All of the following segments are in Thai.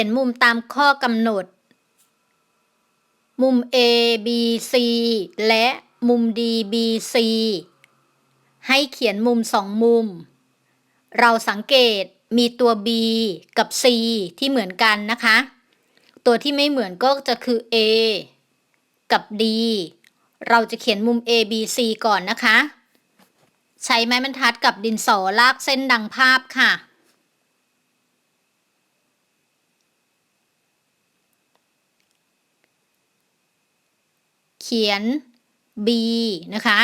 ขียนมุมตามข้อกำหนด มุม A B C และมุม D B C ให้เขียนมุมสองมุม เราสังเกตมีตัว B กับ C ที่เหมือนกันนะคะ ตัวที่ไม่เหมือนก็จะคือ A กับ D เราจะเขียนมุม A B C ก่อนนะคะ ใช้ไม้บรรทัดกับดินสอลากเส้นดังภาพค่ะ เขียน B นะคะ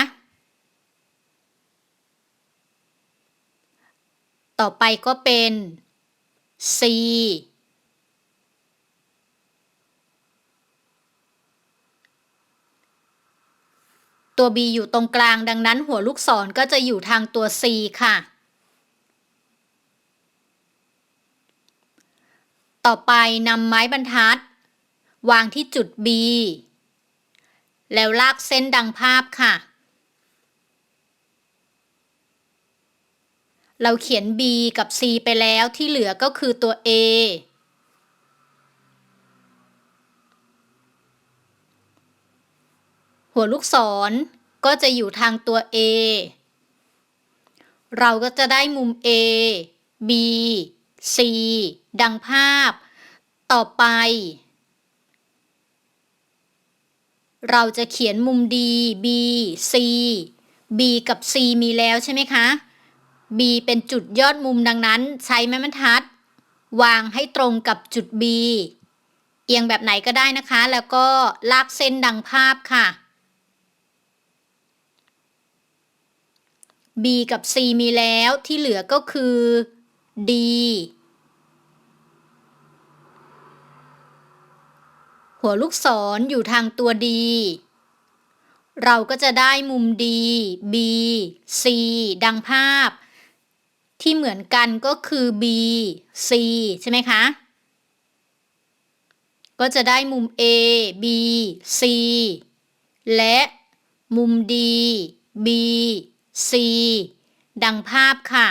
ต่อไปก็เป็น C ตัว B อยู่ตรงกลางดังนั้นหัวลูกศรก็จะอยู่ทางตัว C ค่ะต่อไปนำไม้บรรทัด วางที่จุด B แล้วลากเส้นดังภาพค่ะ เราเขียน B กับ C ไปแล้วที่เหลือก็คือตัว A หัวลูกศรก็จะอยู่ทางตัว A เราก็จะได้มุม A B C ดังภาพ ต่อไป เราจะเขียนมุม D B C B กับ C มีแล้วใช่ไหมคะ B เป็นจุดยอดมุมดังนั้น ใช้ไม้บรรทัด วางให้ตรงกับจุด B เอียงแบบไหนก็ได้นะคะ แล้วก็ลากเส้นดังภาพค่ะ B กับ C มีแล้วที่เหลือก็คือ D หัวลูกศรออยู่ทางตัว D เราก็จะได้มุม D B C ดังภาพ ที่เหมือนกันก็คือ B C ใช่ไหมคะ ก็จะได้มุม A B C และมุม D B C ดังภาพค่ะ